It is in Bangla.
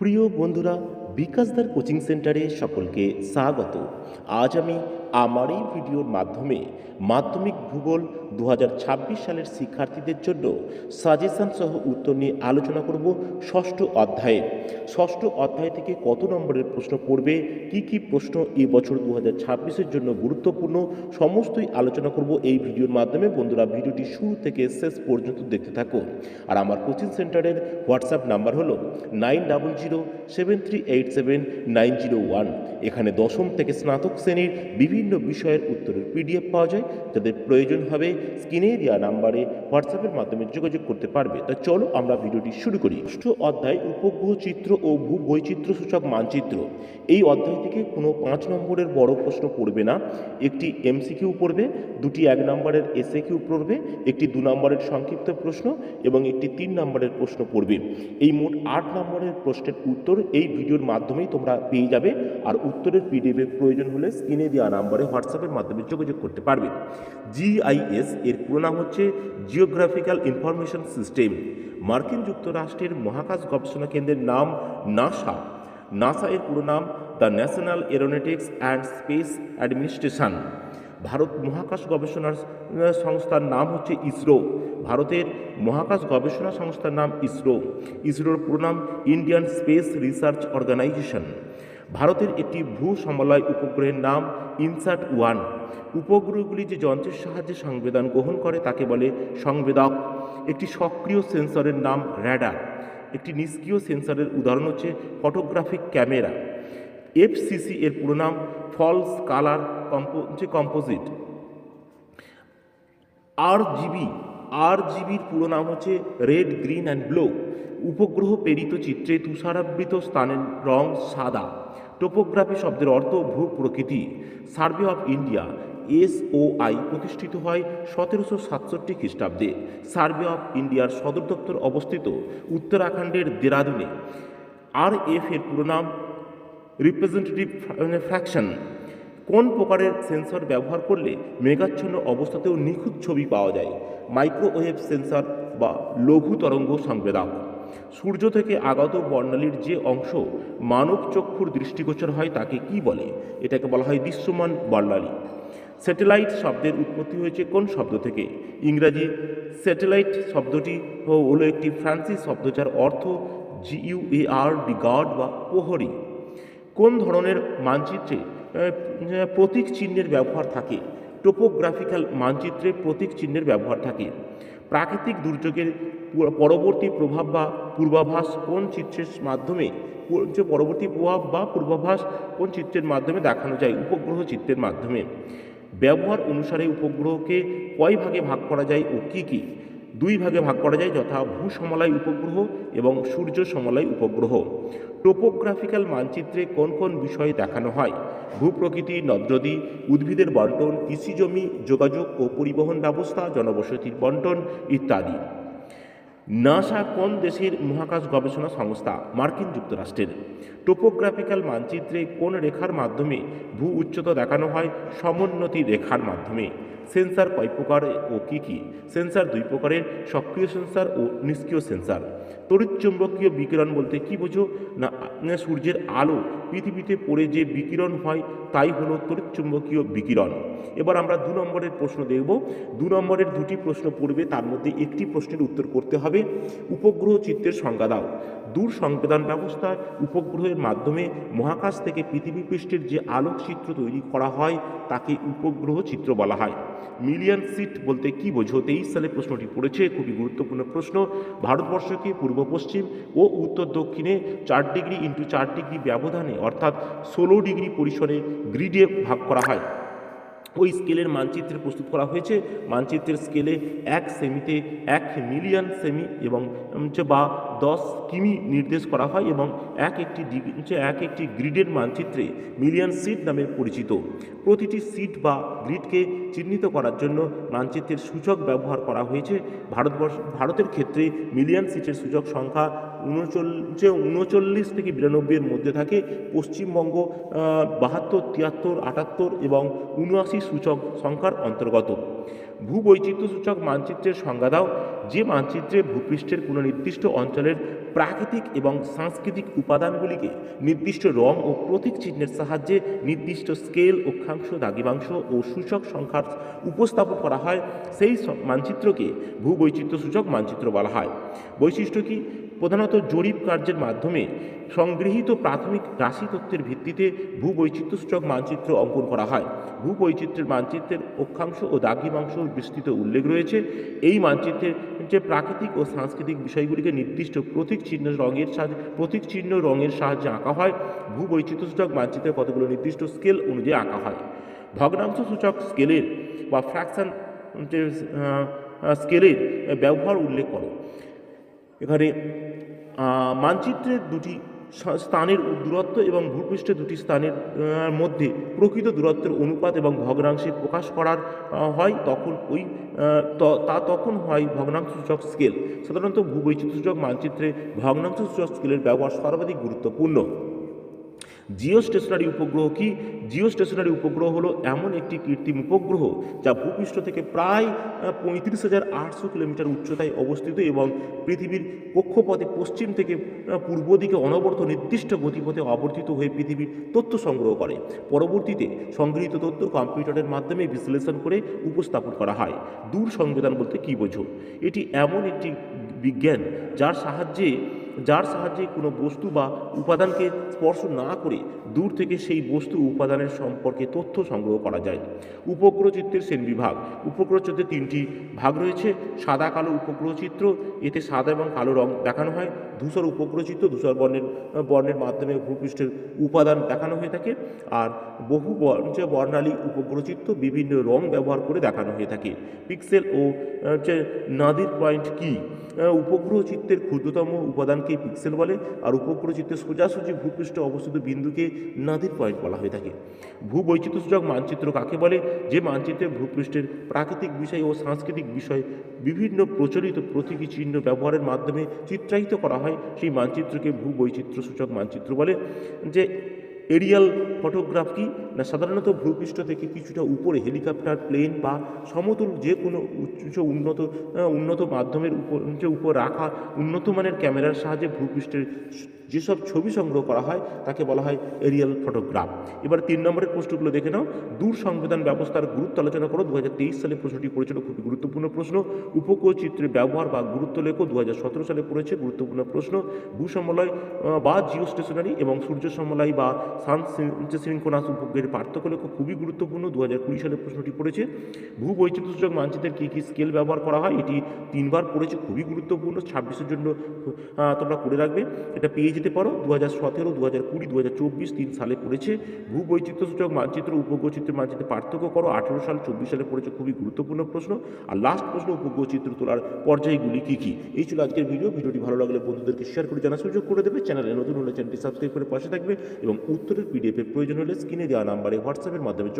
প্রিয় বন্ধুরা বিকাশদার কোচিং সেন্টারে সকলকে স্বাগত। আজ আমি আমার এই ভিডিওর মাধ্যমে মাধ্যমিক ভূগোল দু হাজার ছাব্বিশ সালের শিক্ষার্থীদের জন্য সাজেশন সহ উত্তর নিয়ে আলোচনা করব ষষ্ঠ অধ্যায়ে। ষষ্ঠ অধ্যায় থেকে কত নম্বরের প্রশ্ন পড়বে? কি কি প্রশ্ন এই বছর দু হাজার জন্য গুরুত্বপূর্ণ? সমস্তই আলোচনা করব এই ভিডিওর মাধ্যমে। বন্ধুরা, ভিডিওটি শুরু থেকে শেষ পর্যন্ত দেখতে থাকুন। আর আমার কোচিং সেন্টারের হোয়াটসঅ্যাপ নাম্বার হলো nine double zero seven three eight seven nine zero one এখানে দশম থেকে স্নাতক শ্রেণির বিভিন্ন বিষয়ের উত্তরের পিডিএফ পাওয়া যায় যাদের প্রয়োজন হবে স্ক্রিনে দেওয়া নাম্বারে হোয়াটসঅ্যাপের মাধ্যমে যোগাযোগ করতে পারবে তা চলো আমরা ভিডিওটি শুরু করি ষষ্ঠ অধ্যায় উপগ্রহ চিত্র ও ভূ বৈচিত্র্য সূচক মানচিত্র এই অধ্যায় থেকে কোনো পাঁচ নম্বরের বড় প্রশ্ন পড়বে না একটি এমসিকিউ পড়বে দুটি এক নম্বরের এসএ কিউ পড়বে একটি দু নম্বরের সংক্ষিপ্ত প্রশ্ন এবং একটি তিন নম্বরের প্রশ্ন পড়বে এই মোট আট নম্বরের প্রশ্নের উত্তর এই ভিডিওর মাধ্যমেই তোমরা পেয়ে যাবে। আর উত্তরের পিডিএফের প্রয়োজন হলে স্ক্রিনে দেওয়া নাম্বারে হোয়াটসঅ্যাপের মাধ্যমে যোগাযোগ করতে পারবে। জিআইএস এর পুরো নাম হচ্ছে জিওগ্রাফিক্যাল ইনফরমেশন সিস্টেম মার্কিন যুক্তরাষ্ট্রের মহাকাশ গবেষণা কেন্দ্রের নাম নাসা নাসা এর পুরো নাম the national aeronautics and space administration Bharat মহাকাশ গবেষণা সংস্থার নাম হচ্ছে ইসরো। ভারতের মহাকাশ গবেষণা সংস্থার নাম ইসরো। ইসরোর পুরো নাম ইন্ডিয়ান স্পেস রিসার্চ অর্গানাইজেশন। ভারতের একটি ভূ সমলয় উপগ্রহের নাম ইনসার্ট ওয়ান। উপগ্রহগুলি যে যন্ত্রের সাহায্যে সংবেদন গ্রহণ করে তাকে বলে সংবেদক। একটি সক্রিয় সেন্সরের নাম র্যাডার। একটি নিষ্ক্রিয় সেন্সরের উদাহরণ হচ্ছে ফটোগ্রাফিক ক্যামেরা। এফসিসি এর পুরো নাম ফলস কালার কম্পো হচ্ছে কম্পোজিট আর জিবি আর জিবির পুরো নাম হচ্ছে রেড গ্রিন অ্যান্ড ব্লু উপগ্রহ প্রেরিত চিত্রে তুষারাবৃত স্থানের রং সাদা। টোপোগ্রাফি শব্দের অর্থ ভূ প্রকৃতি। সার্ভে অফ ইন্ডিয়া এসওআই প্রতিষ্ঠিত হয় সতেরোশো সাতষট্টি খ্রিস্টাব্দে। সার্ভে অফ ইন্ডিয়ার সদর দপ্তর অবস্থিত উত্তরাখণ্ডের দেরাদুনে। আর এফ এর পুরো নাম রিপ্রেজেন্টেটিভ ফ্র্যাকশন কোন প্রকারের সেন্সর ব্যবহার করলে মেঘাচ্ছন্ন অবস্থাতেও নিখুঁত ছবি পাওয়া যায়? মাইক্রোওয়েভ সেন্সর বা লঘু তরঙ্গ সংবেদক। সূর্য থেকে আগত বর্ণালীর যে অংশ মানব চক্ষুর দৃষ্টিগোচর হয় তাকে কি বলে? এটাকে বলা হয় দৃশ্যমান বর্ণালী। স্যাটেলাইট শব্দের উৎপত্তি হয়েছে কোন শব্দ থেকে? ইংরাজি স্যাটেলাইট শব্দটি হলো একটি ফ্রান্সিস শব্দ যার অর্থ জিইউএআর ডি গার্ড বা প্রহরী। কোন ধরনের মানচিত্রে প্রতীক চিহ্নের ব্যবহার থাকে? টোপোগ্রাফিক্যাল মানচিত্রে প্রতীক চিহ্নের ব্যবহার থাকে। প্রাকৃতিক দুর্যোগের পরবর্তী প্রভাব বা পূর্বাভাস কোন চিত্রের মাধ্যমে যে পরবর্তী প্রভাব বা পূর্বাভাস কোন চিত্রের মাধ্যমে দেখানো যায়? উপগ্রহ চিত্রের মাধ্যমে। ব্যবহার অনুসারে উপগ্রহকে কয় ভাগে ভাগ করা যায় ও কী কী? দুই ভাগে ভাগ করা যায়, যথা ভূ সমলায় উপগ্রহ এবং সূর্য সমলয় উপগ্রহ। টোপোগ্রাফিক্যাল মানচিত্রে কোন কোন বিষয় দেখানো হয়? ভূপ্রকৃতি নদনদী উদ্ভিদের বন্টন, কৃষিজমি, যোগাযোগ ও পরিবহন ব্যবস্থা, জনবসতির বন্টন ইত্যাদি। নাসা কোন দেশের মহাকাশ গবেষণা সংস্থা? মার্কিন যুক্তরাষ্ট্রের। টোপোগ্রাফিক্যাল মানচিত্রে কোন রেখার মাধ্যমে ভূ উচ্চতা দেখানো হয়? সমোন্নতি রেখার মাধ্যমে। সেন্সার কয় প্রকার ও কী কী? সেন্সার দুই প্রকারের, সক্রিয় সেন্সার ও নিষ্ক্রিয় সেন্সার। তড়িৎচুম্বকীয় বিকিরণ বলতে কি বোঝো? না সূর্যের আলো পৃথিবীতে পড়ে যে বিকিরণ হয়, তাই হলো তড়িৎচুম্বকীয় বিকিরণ। এবার আমরা দু নম্বরের প্রশ্ন দেখব। দু নম্বরের দুটি প্রশ্ন পড়বে, তার মধ্যে একটি প্রশ্নের উত্তর করতে হবে। উপগ্রহ চিত্রের সংজ্ঞা দাও। দূর সংবেদন ব্যবস্থায় উপগ্রহের মাধ্যমে মহাকাশ থেকে পৃথিবী পৃষ্ঠের যে আলোকচিত্র তৈরি করা হয়, তাকে উপগ্রহ চিত্র বলা হয়। মিলিয়ন সিট বলতে কি বোঝো? তেইশ সালে প্রশ্নটি পড়েছে, খুবই গুরুত্বপূর্ণ প্রশ্ন। ভারতবর্ষকে পূর্ব পশ্চিম ও উত্তর দক্ষিণে চার ডিগ্রি ইন্টু চার ডিগ্রি ব্যবধানে, অর্থাৎ ষোলো ডিগ্রি পরিসরে গ্রিডে ভাগ করা হয়। ওই স্কেলের মানচিত্রে প্রস্তুত করা হয়েছে। মানচিত্রের স্কেলে এক সেমিতে এক মিলিয়ন সেমি এবং হচ্ছে বা দশ কিমি নির্দেশ করা হয় এবং এক একটি হচ্ছে এক একটি গ্রিডের মানচিত্রে মিলিয়ন সিট নামে পরিচিত। প্রতিটি সিট বা গ্রিডকে চিহ্নিত করার জন্য মানচিত্রের সূচক ব্যবহার করা হয়েছে। ভারতবর্ষ, ভারতের ক্ষেত্রে মিলিয়ন সিটের সূচক সংখ্যা উনচল্লিশ উনচল্লিশ থেকে বিরানব্বইয়ের মধ্যে থাকে পশ্চিমবঙ্গ বাহাত্তর, তিয়াত্তর, আটাত্তর এবং উনআশি সূচক সংখ্যার অন্তর্গত। ভূবৈচিত্র্য সূচক মানচিত্রের সংজ্ঞা দাও। যে মানচিত্রে ভূপৃষ্ঠের কোনো নির্দিষ্ট অঞ্চলের প্রাকৃতিক এবং সাংস্কৃতিক উপাদানগুলিকে নির্দিষ্ট রং ও প্রতীক চিহ্নের সাহায্যে নির্দিষ্ট স্কেল, অক্ষাংশ দাগিবাংশ ও সূচক সংখ্যার উপস্থাপন করা হয়, সেই মানচিত্রকে ভূবৈচিত্র্য সূচক মানচিত্র বলা হয়। বৈশিষ্ট্য কি? প্রধানত জরিপ কার্যের মাধ্যমে সংগৃহীত প্রাথমিক রাশি তথ্যের ভিত্তিতে ভূবৈচিত্র্য সূচক মানচিত্র অঙ্কন করা হয়। ভূবৈচিত্র্যের মানচিত্রের অক্ষাংশ ও দ্রাঘিমাংশ বিস্তৃত উল্লেখ রয়েছে। এই মানচিত্রের যে প্রাকৃতিক ও সাংস্কৃতিক বিষয়গুলিকে নির্দিষ্ট প্রতীক চিহ্ন রঙের সাহায্যে প্রতীক চিহ্ন রঙের সাহায্যে আঁকা হয়। ভূবৈচিত্র্য সূচক মানচিত্রের কতগুলো নির্দিষ্ট স্কেল অনুযায়ী আঁকা হয়। ভগ্নাংশ সূচক স্কেলের বা ফ্র্যাকশন স্কেলের ব্যবহার উল্লেখ করো। এখানে মানচিত্রের দুটি স্থানের দূরত্ব এবং ভূপৃষ্ঠে দুটি স্থানের মধ্যে প্রকৃত দূরত্বের অনুপাত এবং ভগ্নাংশে প্রকাশ করার হয় তখন ওই তা তখন হয় ভগ্নাংশ সূচক স্কেল। সাধারণত ভূবৈচিত্র সূচক মানচিত্রে ভগ্নাংশসূচক স্কেলের ব্যবহার সর্বাধিক গুরুত্বপূর্ণ। জিও স্টেশনারি উপগ্রহ কি? জিও স্টেশনারি উপগ্রহ হলো এমন একটি কৃত্রিম উপগ্রহ যা ভূপৃষ্ঠ থেকে প্রায় পঁয়ত্রিশ হাজার আটশো কিলোমিটার উচ্চতায় অবস্থিত এবং পৃথিবীর কক্ষপথে পশ্চিম থেকে পূর্ব দিকে অনবরত নির্দিষ্ট গতিপথে আবর্তিত হয়ে পৃথিবীর তথ্য সংগ্রহ করে। পরবর্তীতে সংগৃহীত তথ্য কম্পিউটারের মাধ্যমে বিশ্লেষণ করে উপস্থাপন করা হয়। দূর সংবেদন বলতে কী বোঝো? এটি এমন একটি বিজ্ঞান যার সাহায্যে যার সাহায্যে কোনো বস্তু বা উপাদানকে স্পর্শ না করে দূর থেকে সেই বস্তু উপাদানের সম্পর্কে তথ্য সংগ্রহ করা যায়। উপগ্রহ চিত্রের বিভাগ। উপগ্রহ চিত্রে তিনটি ভাগ রয়েছে। সাদা কালো উপগ্রহ চিত্র এতে সাদা এবং কালো রং দেখানো হয়। ধূসর উপগ্রহ চিত্র ধূসর বর্ণের বর্ণের মাধ্যমে ভূপৃষ্ঠের উপাদান দেখানো হয়ে থাকে। আর বহু বর্ণ, যে বর্ণালী উপগ্রহ চিত্র বিভিন্ন রং ব্যবহার করে দেখানো হয়ে থাকে। পিক্সেল ও নাদির পয়েন্ট কি? উপগ্রহ চিত্রের ক্ষুদ্রতম উপাদানকে পিক্সেল বলে, আর উপগ্রহ চিত্রের সোজাসুজি ভূপৃষ্ঠে অবস্থিত বিন্দুকে নাদির পয়েন্ট বলা হয়ে থাকে। ভূবৈচিত্র্যসূচক মানচিত্র কাকে বলে? যে মানচিত্রে ভূপৃষ্ঠের প্রাকৃতিক বিষয় ও সাংস্কৃতিক বিষয় বিভিন্ন প্রচলিত প্রতীকী চিহ্ন ব্যবহারের মাধ্যমে চিত্রায়িত করা হয়, সেই মানচিত্রকে ভূবৈচিত্র্য সূচক মানচিত্র বলে। যে এরিয়াল ফটোগ্রাফ কি? না, সাধারণত ভূপৃষ্ঠ থেকে কিছুটা উপরে হেলিকপ্টার, প্লেন বা সমতুল যে কোনো উচ্চ উন্নত উন্নত মাধ্যমের উপর, যে উপর রাখা উন্নত মানের ক্যামেরার সাহায্যে ভূপৃষ্ঠের যেসব ছবি সংগ্রহ করা হয়, তাকে বলা হয় এরিয়াল ফটোগ্রাফ এবার তিন নম্বরের প্রশ্নগুলো দেখে নাও। দূর সংবেদন ব্যবস্থার গুরুত্ব আলোচনা করো। দু হাজার তেইশ সালে প্রশ্নটি পড়েছিল, খুবই গুরুত্বপূর্ণ প্রশ্ন। উপগ্রহ চিত্রের ব্যবহার বা গুরুত্ব লেখো দু হাজার সতেরো সালে পড়েছে, গুরুত্বপূর্ণ প্রশ্ন। ভূসমলয় বা জিও স্টেশনারি এবং সূর্য সমলয় বা সান সিনকোনাস উপগ্রহের পার্থক্য লক্ষ্য খুবই গুরুত্বপূর্ণ। দু হাজার কুড়ি সালে প্রশ্নটি পড়েছে ভূবৈচিত্র্য সূচক মানচিত্রের কী কী স্কেল ব্যবহার করা হয়? এটি তিনবার পড়েছে, খুবই গুরুত্বপূর্ণ। ছাব্বিশের জন্য তোমরা করে রাখবে। এটা পেয়ে যেতে পারো। দু হাজার সতেরো দু হাজার কুড়ি দু হাজার চব্বিশ তিন সালে পড়েছে। ভূবৈচিত্র্য সূচক মানচিত্র উপগ্রহ চিত্রের মানচিত্রে পার্থক্য করো। আঠেরো সাল, চব্বিশ সালে পড়েছে, খুবই গুরুত্বপূর্ণ প্রশ্ন। আর লাস্ট প্রশ্ন উপগ্রহ চিত্র তোলার পর্যায়গুলি কী কী? এই ছিল আজকের ভিডিও ভিডিওটি ভালো লাগলে বন্ধুদেরকে শেয়ার করে জানার সুযোগ করে দেবে। চ্যানেলে নতুন হলে চ্যানেলটি সাবস্ক্রাইব করে পাশে থাকবে এবং উত্তরের পিডিএফের প্রয়োজন হলে স্ক্রিনে দেওয়া নাম্বারে হোয়াটসঅ্যাপের মাধ্যমে